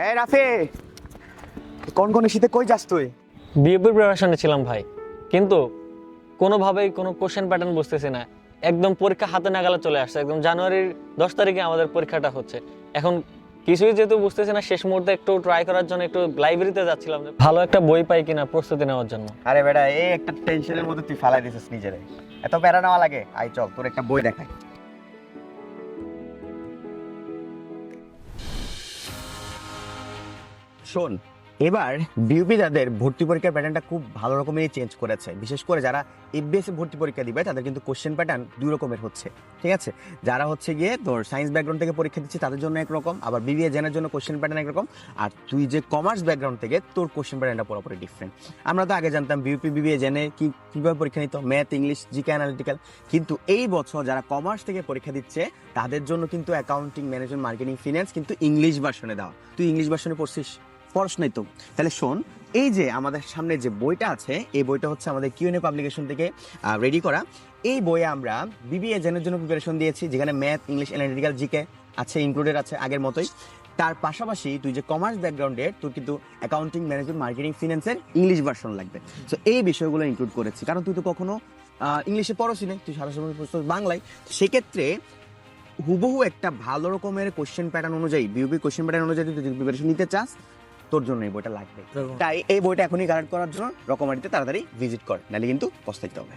এই রাফি কোন কোন শীতে কই যাস তুই? বিএপির প্রিপারেশনে ছিলাম ভাই কিন্তু কোনোভাবেই কোনো কোশ্চেন প্যাটার্ন বুঝতেছি না। একদম পরীক্ষা হাতে নাগালে চলে আসছে একদম জানুয়ারির দশ তারিখে আমাদের পরীক্ষাটা হচ্ছে। এখন কিছুই যেহেতু বুঝতেছি না শেষ মুহূর্তে একটু ট্রাই করার জন্য একটু লাইব্রেরিতে যাচ্ছিলাম ভালো একটা বই পাই কিনা প্রস্তুতি নেওয়ার জন্য। আরে বেটা এই একটা টেনশনের মধ্যে তুই ফালাই দিছিস নিজেরে। এত প্যারা নেওয়া লাগে। আই চল তোর একটা বই দেখাই। শোন, এবার বিউপি যাদের ভর্তি পরীক্ষার প্যাটার্নটা খুব ভালো রকমেরই চেঞ্জ করেছে, বিশেষ করে যারা এফবিএস ভর্তি পরীক্ষা দিবে, তাদের কিন্তু কোশ্চেন প্যাটার্ন দুই রকমের হচ্ছে, ঠিক আছে? যারা হচ্ছে গিয়ে তোর সায়েন্স ব্যাকগ্রাউন্ড থেকে পরীক্ষা দিচ্ছে, তাদের জন্য একরকম, আবার বিবিএ জেনার জন্য কোশ্চেন প্যাটার্ন একরকম, আর তুই যে কমার্স ব্যাকগ্রাউন্ড থেকে, তোর কোশ্চেন প্যাটার্নটা পুরোপুরি ডিফারেন্ট আমরা তো আগে জানতাম বিউপি বিবিএ জেনে কি, কীভাবে পরীক্ষা নিত? ম্যাথ ইংলিশ জিকে অ্যানালিটিক্যাল কিন্তু এই বছর যারা কমার্স থেকে পরীক্ষা দিচ্ছে, তাদের জন্য কিন্তু অ্যাকাউন্টিং ম্যানেজমেন্ট মার্কেটিং ফিনান্স কিন্তু ইংলিশ ভার্সনে দেওয়া। তুই ইংলিশ ভার্সনে পড়ছিস? পড়স নাই তো। তাহলে শোন, এই যে আমাদের সামনে যে বইটা আছে, এই বইটা হচ্ছে আমাদের কিউএনএ পাবলিকেশন থেকে রেডি করা। এই বইয়ে আমরা বিবিএ জেনের জন্য প্রিপারেশন দিয়েছি, যেখানে ম্যাথ ইংলিশ অ্যানালিটিক্যাল জিকে আছে ইনক্লুডেড আছে আগের মতোই। তার পাশাপাশি তুই যে কমার্স ব্যাকগ্রাউন্ডের তোর কিন্তু অ্যাকাউন্টিং ম্যানেজমেন্ট মার্কেটিং ফিনান্সের ইংলিশ ভার্সন লাগবে। তো এই বিষয়গুলো ইনক্লুড করেছি। কারণ তুই তো কখনো ইংলিশে পড়োসি না তুই সারা সময় পড়ছিস বাংলায়। সেক্ষেত্রে হুবহু একটা ভালো রকমের কোশ্চেন প্যাটার্ন অনুযায়ী বিউবি কোশ্চেন প্যাটার্ন অনুযায়ী তুই যদি প্রিপারেশন নিতে চাস তোর জন্য এই বইটা লাগবে। তাই এই বইটা এখনই কালেক্ট করার জন্য রকমারিতে তাড়াতাড়ি ভিজিট কর নাহলে কিন্তু পস্তাইতে হবে.